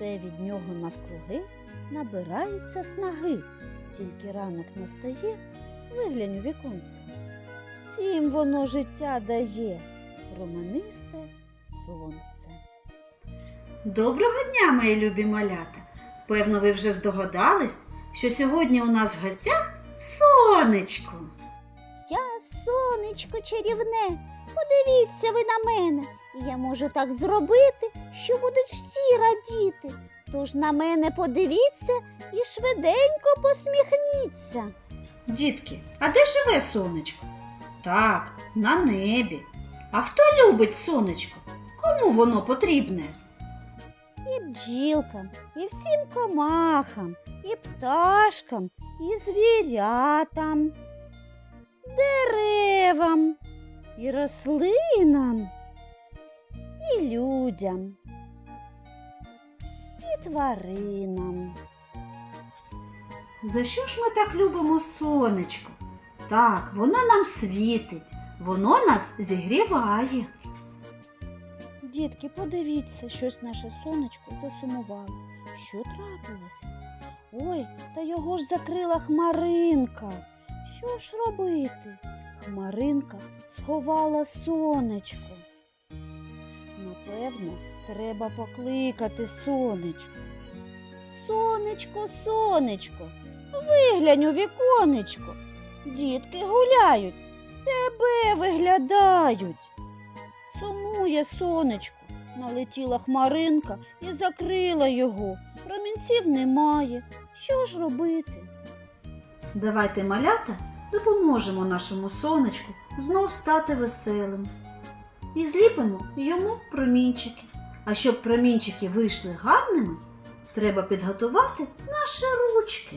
Все від нього навкруги набирається снаги. Тільки ранок настає, виглянь у віконце. Всім воно життя дає, променисте сонце. Доброго дня, мої любі малята! Певно, ви вже здогадались, що сьогодні у нас в гостях сонечко. Я сонечко чарівне, подивіться ви на мене. Я можу так зробити, що будуть всі радіти. Тож на мене подивіться і швиденько посміхніться. Дітки, а де живе сонечко? Так, на небі. А хто любить сонечко? Кому воно потрібне? І бджілкам, і всім комахам, і пташкам, і звірятам, деревам, і рослинам, людям, і тваринам. За що ж ми так любимо сонечко? Так, воно нам світить, воно нас зігріває. Дітки, подивіться, щось наше сонечко засумувало. Що трапилося? Ой, та його ж закрила хмаринка. Що ж робити? Хмаринка сховала сонечко. Напевно, треба покликати сонечко. Сонечко, сонечко, виглянь у віконечко. Дітки гуляють, тебе виглядають. Сумує сонечко. Налетіла хмаринка і закрила його. Промінців немає. Що ж робити? Давайте, малята, допоможемо нашому сонечку знов стати веселим. І зліпимо йому промінчики. А щоб промінчики вийшли гарними, треба підготувати наші ручки.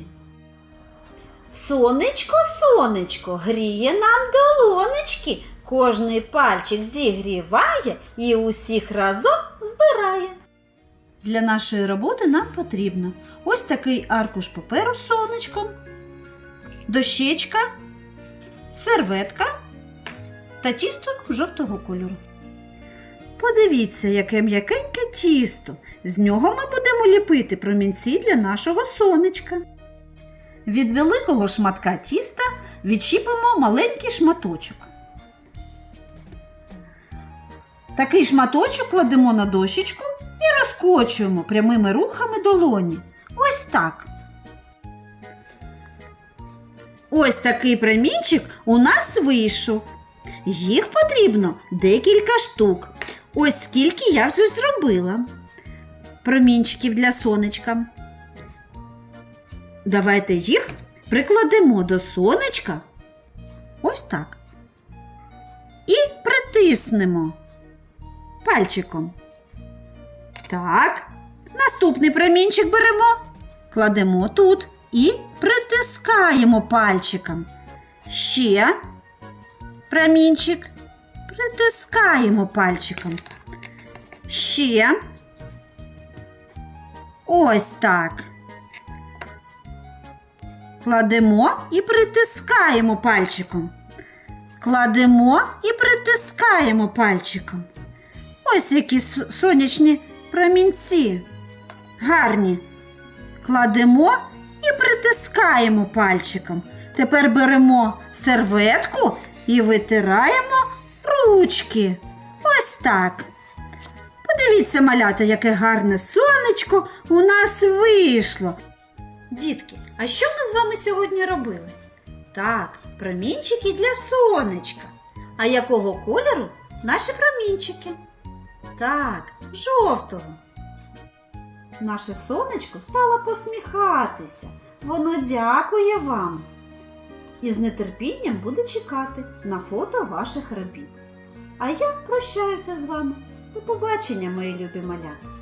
Сонечко, сонечко, гріє нам долонечки. Кожний пальчик зігріває і усіх разом збирає. Для нашої роботи нам потрібно ось такий аркуш паперу з сонечком, дощечка, серветка та тісто жовтого кольору. Подивіться, яке м'якеньке тісто. З нього ми будемо ліпити промінці для нашого сонечка. Від великого шматка тіста відщіпимо маленький шматочок. Такий шматочок кладемо на дощечку і розкочуємо прямими рухами долоні. Ось так. Ось такий промінчик у нас вийшов. Їх потрібно декілька штук. Ось скільки я вже зробила. Промінчиків для сонечка. Давайте їх прикладемо до сонечка. Ось так. І притиснемо пальчиком. Так. Наступний промінчик беремо, кладемо тут і притискаємо пальчиком. Ще промінчик. Притискаємо пальчиком. Ще. Ось так. Кладемо і притискаємо пальчиком. Кладемо і притискаємо пальчиком. Ось які сонячні промінці. Гарні. Кладемо і притискаємо пальчиком. Тепер беремо серветку і витираємо ручки. Ось так. Подивіться, малята, яке гарне сонечко у нас вийшло. Дітки, а що ми з вами сьогодні робили? Так, промінчики для сонечка. А якого кольору наші промінчики? Так, жовтого. Наше сонечко стало посміхатися. Воно дякує вам. І з нетерпінням буде чекати на фото ваших робіт. А я прощаюся з вами. До побачення, мої любі малята.